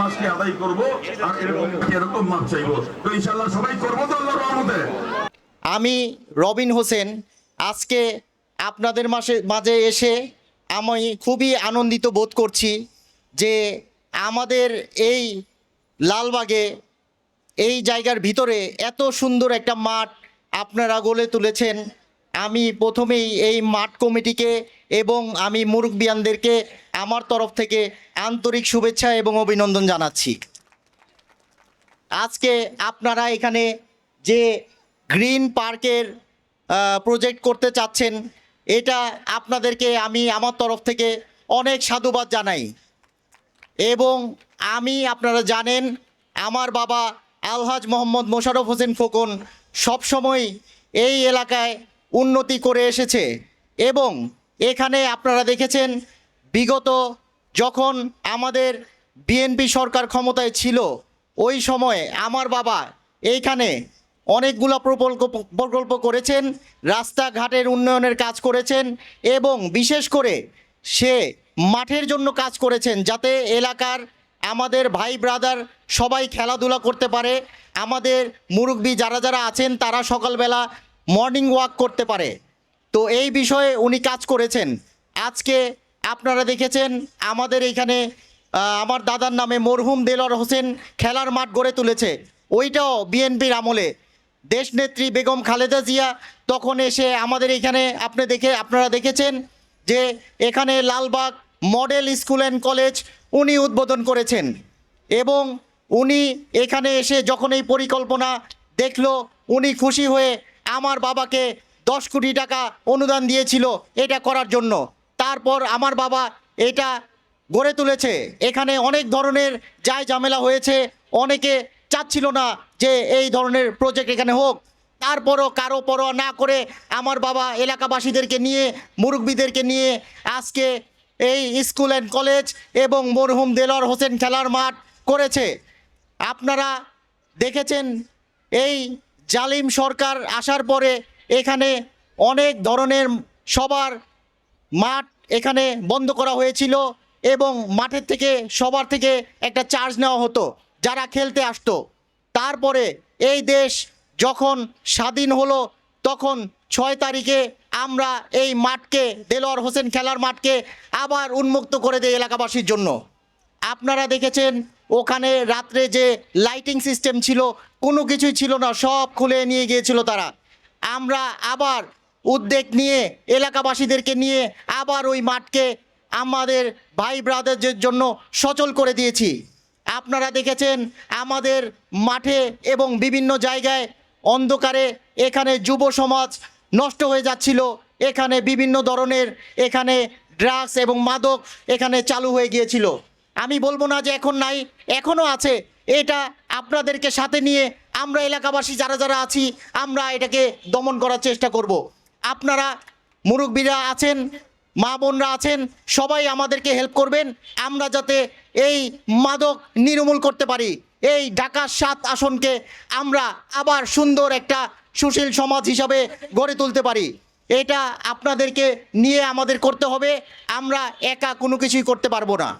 নামাজকে আদায় করব আর এরকম এরকম মাপ চাইব। তো ইনশাল্লাহ সবাই করব তো আল্লাহর রহমতে। আমি রবিন হোসেন, আজকে আপনাদের মাসে, মাঝে এসে আমি খুবই আনন্দিত বোধ করছি যে আমাদের এই লালবাগে, এই জায়গার ভিতরে এত সুন্দর একটা মাঠ আপনারা গড়ে তুলেছেন। আমি প্রথমেই এই মাঠ কমিটিকে এবং আমি মুরব্বিয়ানদেরকে আমার তরফ থেকে আন্তরিক শুভেচ্ছা এবং অভিনন্দন জানাচ্ছি। আজকে আপনারা এখানে যে গ্রিন পার্কের প্রজেক্ট করতে চাচ্ছেন, এটা আপনাদেরকে আমি আমার তরফ থেকে অনেক সাধুবাদ জানাই। এবং আমি, আপনারা জানেন, আমার বাবা আলহাজ মোহাম্মদ মোশারফ হোসেন খোকন সবসময় এই এলাকায় উন্নতি করে এসেছে। এবং এখানে আপনারা দেখেছেন বিগত যখন আমাদের বিএনপি সরকার ক্ষমতায় ছিল, ওই সময়ে আমার বাবা এইখানে অনেকগুলো প্রকল্প প্রকল্প করেছেন, রাস্তাঘাটের উন্নয়নের কাজ করেছেন এবং বিশেষ করে সে মাঠের জন্য কাজ করেছেন যাতে এলাকার আমাদের ভাই ব্রাদার সবাই খেলাধুলা করতে পারে। আমাদের মুরব্বী যারা যারা আছেন তারা সকালবেলা মর্নিং ওয়াক করতে পারে। তো এই বিষয়ে উনি কাজ করেছেন। আজকে আপনারা দেখেছেন আমাদের এইখানে আহ, আমার দাদার নামে মরহুম দেলর হোসেন খেলার মাঠ গড়ে তুলেছে। ওইটাও বিএনপির আমলে। দেশনেত্রী বেগম খালেদা জিয়া তখন এসে আমাদের এখানে আপনি দেখে আপনারা দেখেছেন যে এখানে Lalbagh model school and college উনি উদ্বোধন করেছেন। এবং উনি এখানে এসে যখন এই পরিকল্পনা দেখল উনি খুশি হয়ে আমার বাবাকে দশ কোটি টাকা অনুদান দিয়েছিল এটা করার জন্য। তারপর আমার বাবা এটা গড়ে তুলেছে। এখানে অনেক ধরনের যায় ঝামেলা হয়েছে, অনেকে চাচ্ছিল না যে এই ধরনের প্রজেক্ট এখানে হোক। তারপরও কারও পরোয়া না করে আমার বাবা এলাকাবাসীদেরকে নিয়ে, মুরব্বীদেরকে নিয়ে আজকে এই স্কুল অ্যান্ড কলেজ এবং মরহুম দেলর হোসেন খেলার মাঠ করেছে। আপনারা দেখেছেন, এই জালিম সরকার আসার পরে এখানে অনেক ধরনের সবার মাঠ এখানে বন্ধ করা হয়েছিল এবং মাঠের থেকে সবার থেকে একটা চার্জ নেওয়া হতো, যারা খেলতে আসতো। তারপরে এই দেশ যখন স্বাধীন হলো, তখন ছয় তারিখে আমরা এই মাঠকে, দেলোয়ার হোসেন খেলার মাঠকে আবার উন্মুক্ত করে দেয় এলাকাবাসীর জন্য। আপনারা দেখেছেন, ওখানে রাত্রে যে লাইটিং সিস্টেম ছিল, কোনো কিছুই ছিল না, সব খুলে নিয়ে গিয়েছিল তারা। আমরা আবার উদ্যোগ নিয়ে এলাকাবাসীদেরকে নিয়ে আবার ওই মাঠকে আমাদের ভাই ব্রাদারদের জন্য সচল করে দিয়েছি। আপনারা দেখেছেন আমাদের মাঠে এবং বিভিন্ন জায়গায় অন্ধকারে এখানে যুব সমাজ নষ্ট হয়ে যাচ্ছিল। এখানে বিভিন্ন ধরনের এখানে ড্রাগস এবং মাদক এখানে চালু হয়ে গিয়েছিল। আমি বলব না যে এখন নাই এখনও আছে। এটা আপনাদেরকে সাথে নিয়ে আমরা এলাকাবাসী যারা যারা আছি, আমরা এটাকে দমন করার চেষ্টা করব। আপনারা মুরব্বীরা আছেন, মা বোনরা আছেন, সবাই আমাদেরকে হেল্প করবেন। আমরা যাতে এই মাদক নির্মূল করতে পারি। এই ঢাকার সাত আসনকে আমরা আবার সুন্দর একটা সুশীল সমাজ হিসাবে গড়ে তুলতে পারি। এটা আপনাদেরকে নিয়ে আমাদের করতে হবে। আমরা একা কোনো কিছুই করতে পারব না।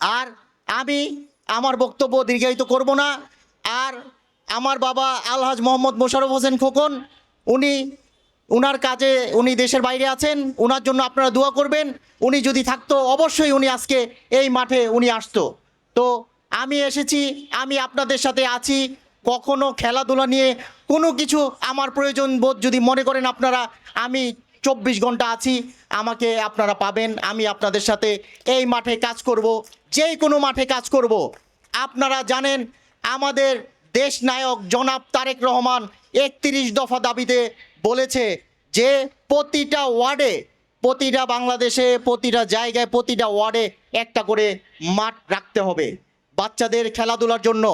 আর আমি আমার বক্তব্য দীর্ঘায়িত করব না। আর আমার বাবা আলহাজ মোহাম্মদ মোশাররফ হোসেন খোকন, উনি উনার কাজে উনি দেশের বাইরে আছেন ওনার জন্য আপনারা দোয়া করবেন। উনি যদি থাকতো, অবশ্যই উনি আজকে এই মাঠে উনি আসতো। তো আমি এসেছি, আমি আপনাদের সাথে আছি। কখনো খেলাধুলা নিয়ে কোনো কিছু আমার প্রয়োজন বোধ যদি মনে করেন আপনারা, আমি চব্বিশ ঘণ্টা আছি, আমাকে আপনারা পাবেন। আমি আপনাদের সাথে এই মাঠে কাজ করব যেই কোনো মাঠে কাজ করব। আপনারা জানেন, আমাদের দেশ নায়ক জনাব তারেক রহমান একত্রিশ দফা দাবিতে বলেছে যে প্রতিটা ওয়ার্ডে, প্রতিটা বাংলাদেশে, প্রতিটা জায়গায়, প্রতিটা ওয়ার্ডে একটা করে মাঠ রাখতে হবে। বাচ্চাদের খেলাধুলার জন্য।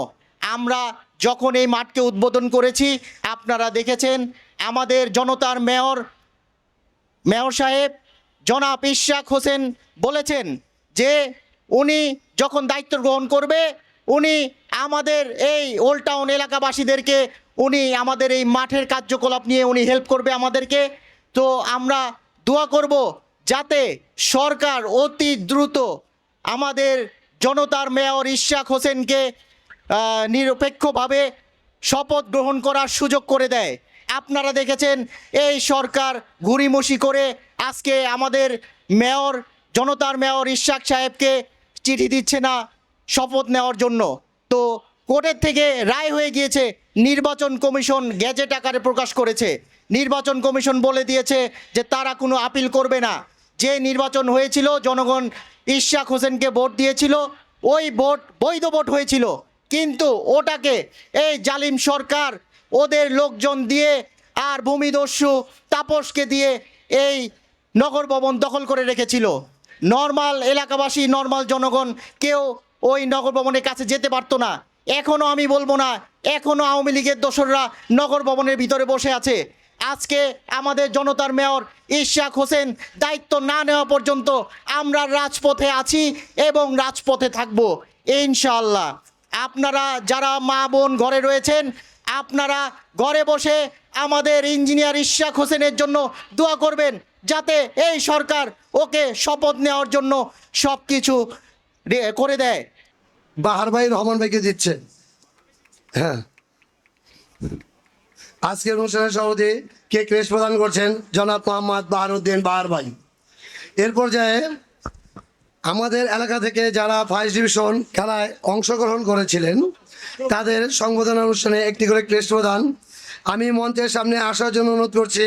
আমরা যখন এই মাঠকে উদ্বোধন করেছি, আপনারা দেখেছেন আমাদের জনতার মেয়র মেয়র সাহেব জনাব ইশাক হোসেন বলেছেন যে উনি যখন দায়িত্ব গ্রহণ করবে, উনি আমাদের এই ওল্ড টাউন এলাকাবাসীদেরকে উনি আমাদের এই মাঠের কার্যকলাপ নিয়ে উনি হেল্প করবে আমাদেরকে। তো আমরা দোয়া করব যাতে সরকার অতি দ্রুত আমাদের জনতার মেয়র ইশাক হোসেনকে নিরপেক্ষভাবে শপথ গ্রহণ করার সুযোগ করে দেয়। আপনারা দেখেছেন, এই সরকার ঘুরিমুষি করে আজকে আমাদের মেয়র, জনতার মেয়র ইশাক সাহেবকে চিঠি দিচ্ছে না শপথ নেওয়ার জন্য। তো কোর্টের থেকে রায় হয়ে গিয়েছে, নির্বাচন কমিশন গ্যাজেট আকারে প্রকাশ করেছে। নির্বাচন কমিশন বলে দিয়েছে যে তারা কোনো আপিল করবে না। যে নির্বাচন হয়েছিল, জনগণ ইশাক হোসেনকে ভোট দিয়েছিল, ওই ভোট বৈধ ভোট হয়েছিল। কিন্তু ওটাকে এই জালিম সরকার, ওদের লোকজন দিয়ে আর ভূমিদস্যু তাপসকে দিয়ে এই নগর ভবন দখল করে রেখেছিল। নর্মাল এলাকাবাসী, নর্মাল জনগণ কেউ ওই নগর ভবনের কাছে যেতে পারতো না। এখনও আমি বলব না এখনও আওয়ামী লীগের দোসররা নগর ভবনের ভিতরে বসে আছে। আজকে আমাদের জনতার মেয়র ইশাক হোসেন দায়িত্ব না নেওয়া পর্যন্ত আমরা রাজপথে আছি এবং রাজপথে থাকব ইনশাল্লাহ আপনারা যারা মা বোন ঘরে রয়েছেন, আপনারা ঘরে বসে আমাদের ইঞ্জিনিয়ার ইশাক হোসেনের জন্য দোয়া করবেন, যাতে এই সরকার ওকে শপথ নেওয়ার জন্য সব কিছু করে দেয়। বাহার ভাই, রহমান ভাইকে দিচ্ছে হ্যাঁ। আজকের অনুষ্ঠানের সভাপতি কে ক্রেশ প্রদান করছেন? জনাব মোহাম্মদ বাহারুদ্দিন বাহার ভাই। এর পর্যায়ে আমাদের এলাকা থেকে যারা ফার্স্ট ডিভিশন খেলায় অংশগ্রহণ করেছিলেন, তাদের সংবোধনা অনুষ্ঠানে একটি করে ক্রেশ প্রদান। আমি মঞ্চের সামনে আসার জন্য অনুরোধ করছি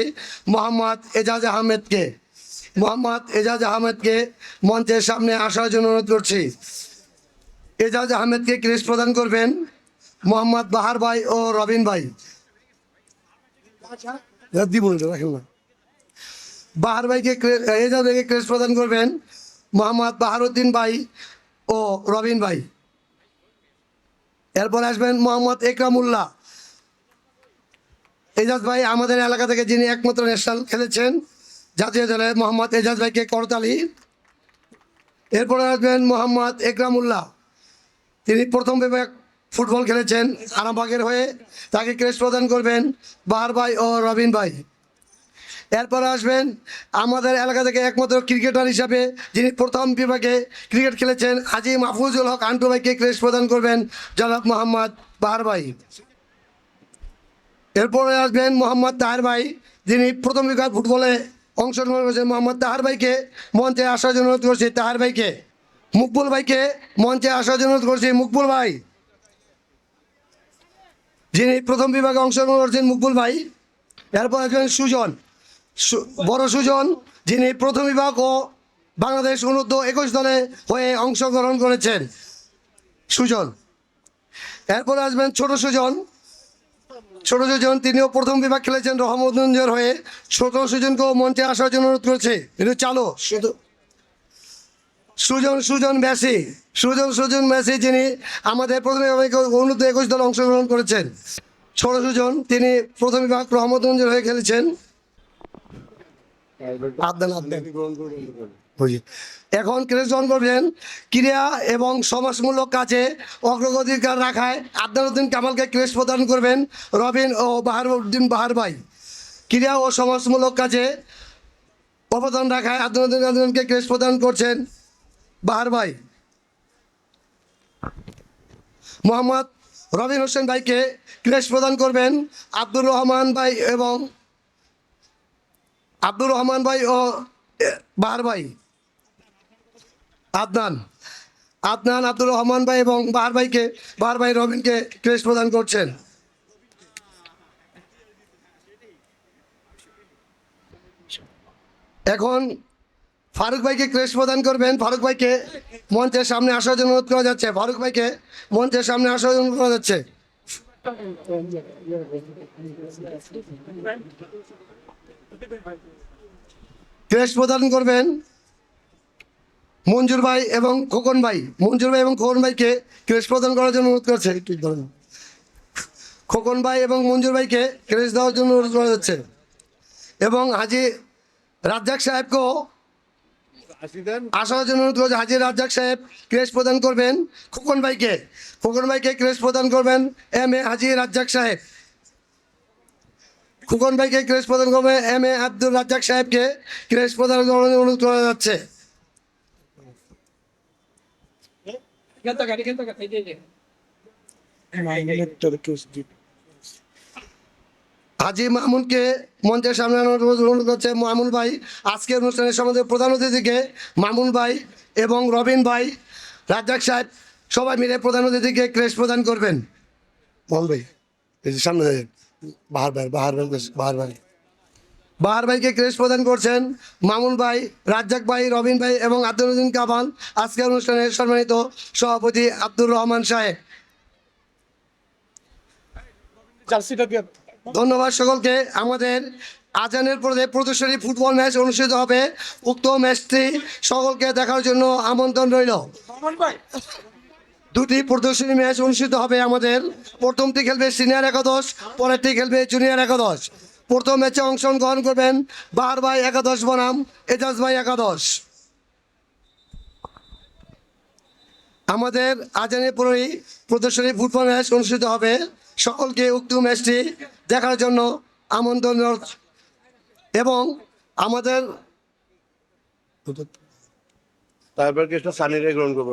মোহাম্মদ এজাজ আহমেদকে। মোহাম্মদ এজাজ আহমেদকে মঞ্চের সামনে আসার জন্য অনুরোধ করছি। এজাজ আহমেদকে ক্রেস প্রদান করবেন মোহাম্মদ বাহার ভাই ও রবিন ভাই। না বাহার ভাইকে এজাজ ভাইকে ক্রেস প্রদান করবেন মোহাম্মদ বাহারুদ্দিন ভাই ও রবিন ভাই। এরপর আসবেন মোহাম্মদ একরামুল্লাহ। এজাজ ভাই আমাদের এলাকা থেকে যিনি একমাত্র ন্যাশনাল খেলেছেন জাতীয় দলে মোহাম্মদ এজাজ ভাইকে করতালি। এরপরে আসবেন মোহাম্মদ একরামুল্লাহ। তিনি প্রথম বিভাগ ফুটবল খেলেছেন। আরামবাগের হয়ে তাকে ক্রেস প্রদান করবেন বাহার ভাই ও রবিন ভাই। এরপর আসবেন আমাদের এলাকা থেকে একমাত্র ক্রিকেটার হিসাবে যিনি প্রথম বিভাগে ক্রিকেট খেলেছেন, হাজি মাহফুজুল হক আন্টু ভাইকে ক্রেস প্রদান করবেন জনাব মোহাম্মদ বাহার ভাই। এরপরে আসবেন মোহাম্মদ তাহার ভাই, যিনি প্রথম বিভাগ ফুটবলে অংশগ্রহণ করেছেন। মোহাম্মদ তাহার ভাইকে মঞ্চে আসার জন্য অনুরোধ করছি তাহার ভাইকে। মুকবুল ভাইকে মঞ্চে আসার জন্য করছি। মুকবুল ভাই। যিনি প্রথম বিভাগে অংশগ্রহণ করেছেন মুকবুল ভাই। এরপর আসবেন সুজন। বড় সুজন, যিনি প্রথম বিভাগ ও বাংলাদেশ অনূর্ধ্ব একুশ দলে হয়ে অংশগ্রহণ করেছেন। সুজন। এরপর আসবেন ছোট সুজন। ছোট সুজন, তিনিও প্রথম বিভাগ খেলেছেন রহমতগঞ্জের হয়ে। ছোট সুজনকেও মঞ্চে আসার জন্য অনুরোধ করেছে। কিন্তু চালো। শুধু সুজন সুজন মেসি সুজন সুজন মেসি যিনি আমাদের প্রথম বিভাগে অনূর্ধ্ব একুশ দলে অংশগ্রহণ করেছেন। ছোট সুজন তিনি প্রথম বিভাগ রহমতগঞ্জের হয়ে খেলেছেন। এখন ক্রেস গ্রহণ করবেন ক্রিয়া এবং সমাজমূলক কাজে অগ্রগতিকার রাখায় আদানুদ্দিন কামালকে ক্রেস প্রদান করবেন রবিন ও বাহার উদ্দিন বাহার ভাই। ক্রিয়া ও সমাজমূলক কাজে অবদান রাখায় আদানুদ্দিন আদানকে ক্রেস প্রদান করছেন। বাহার ভাই। মোহাম্মদ রবিন হোসেন ভাইকে ক্রেস প্রদান করবেন আব্দুর রহমান ভাই এবং আব্দুর রহমান ভাই ও বাহার ভাই। আদনান আদনান আব্দুর রহমান ভাই এবং বাহার ভাইকে, বাহার ভাই রবিনকে ক্রেস প্রদান করছেন। এখন ফারুক ভাইকে ক্রেস প্রদান করবেন। ফারুক ভাইকে মঞ্চের সামনে আসার জন্য অনুরোধ করা যাচ্ছে। ফারুক ভাইকে মঞ্চের সামনে আসার জন্য করা যাচ্ছে। ক্রেস প্রদান করবেন মঞ্জুর ভাই এবং খোকন ভাই। মঞ্জুর ভাই এবং খোকন ভাইকে ক্রেস প্রদান করার জন্য অনুরোধ করছে একটু। খোকন ভাই এবং মঞ্জুর ভাইকে ক্রেস দেওয়ার জন্য অনুরোধ করা যাচ্ছে। এবং হাজি রাজ্জাক সাহেবকেও আসার জন্য অনুরোধ করছে হাজি রাজ্জাক সাহেব ক্রেস প্রদান করবেন। খোকন ভাইকে খোকন ভাইকে ক্রেস প্রদান করবেন। এম এ হাজির রাজ্জাক সাহেব। খোকন ভাইকে ক্রেস প্রদান করবেন। এম এ আব্দুল রাজ্জাক সাহেবকে ক্রেস প্রদান করার জন্য অনুরোধ করা যাচ্ছে। হাজি মামুনকে মঞ্চের সামনে অনুরোধ করছে মামুন ভাই। আজকের অনুষ্ঠানের সম্বন্ধে প্রধান অতিথিকে মামুন ভাই এবং রবিন ভাই, রাজ্জাক সাহেব, সবাই মিলে প্রধান অতিথিকে ক্রেশ প্রদান করবেন। মামুন ভাই, এই যে সামনে বাহার ভাই বাহার ভাই বাহার ভাই। বাহার ভাইকে ক্রেশ প্রদান করছেন মামুন ভাই, রাজ্জাক ভাই, রবিন ভাই এবং আব্দুল কামাল, আজকের অনুষ্ঠানের সম্মানিত সভাপতি আব্দুর রহমান সাহেব। ধন্যবাদ সকলকে। আমাদের আজানের পরে প্রদর্শনী ফুটবল ম্যাচ অনুষ্ঠিত হবে উক্ত ম্যাচটি সকলকে দেখার জন্য আমন্ত্রণ রইল। দুটি প্রদর্শনী ম্যাচ অনুষ্ঠিত হবে আমাদের। প্রথমটি খেলবে সিনিয়র একাদশ পরেরটি খেলবে জুনিয়র একাদশ। প্রথম ম্যাচে অংশগ্রহণ করবেন বাহার ভাই একাদশ বনাম এজাজ ভাই একাদশ। আমাদের আজানের পরেই প্রদর্শনী ফুটবল ম্যাচ অনুষ্ঠিত হবে। সকলকে উক্ত ম্যাচটি দেখার জন্য আমন্ত্রণ এবং আমাদের তারপর কৃষ্ণ সানিরে গ্রহণ করব।